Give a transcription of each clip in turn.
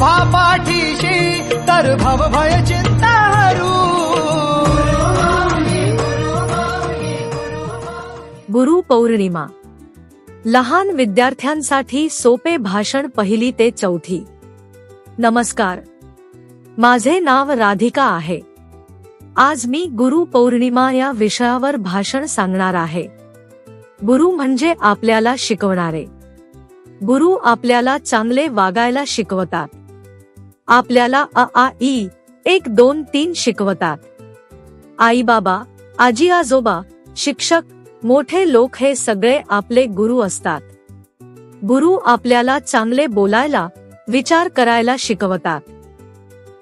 उभा पाठीशी तर भव भय चिंता हरू गुरु पौर्णिमा. लहान विद्यार्थ्यांसाठी सोपे भाषण पहिली ते चौथी. नमस्कार. माझे नाव राधिका आहे. आज मी गुरु पौर्णिमा या विषयावर भाषण सांगणार आहे. गुरु म्हणजे आपल्याला शिकवणारे. गुरु आपल्याला चांगले वागायला शिकवतात. आपल्याला अ आ ई एक दोन तीन शिकवतात. आई बाबा आजी आजोबा शिक्षक मोठे लोक हे सगळे आपले गुरु असतात. गुरु आपल्याला चांगले बोलायला विचार करायला शिकवतात.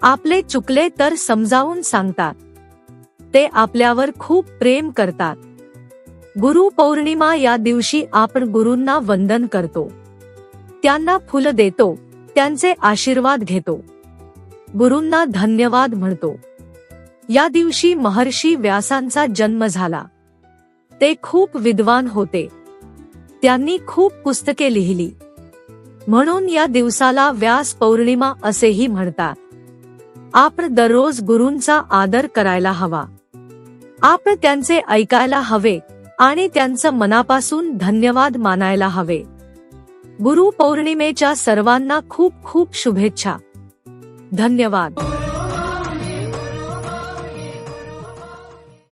आपले चुकले तर समजावून सांगतात. ते आपल्यावर खूप प्रेम करतात. गुरु पौर्णिमा या दिवशी आपण गुरूंना वंदन करतो. त्यांना फुलं देतो त्यांचे आशीर्वाद घेतो. गुरूंना धन्यवाद म्हणतो. या दिवशी महर्षी व्यासांचा जन्म झाला. ते खूप विद्वान होते. त्यांनी खूप पुस्तके लिहिली. म्हणून या दिवसाला व्यास पौर्णिमा असेही म्हणतात. आपण दररोज गुरूंचा आदर करायला हवा. आपण त्यांचे ऐकायला हवे आणि त्यांचं मनापासून धन्यवाद मानायला हवे. गुरु पौर्णिमेच्या सर्वांना खूप खूप शुभेच्छा. धन्यवाद.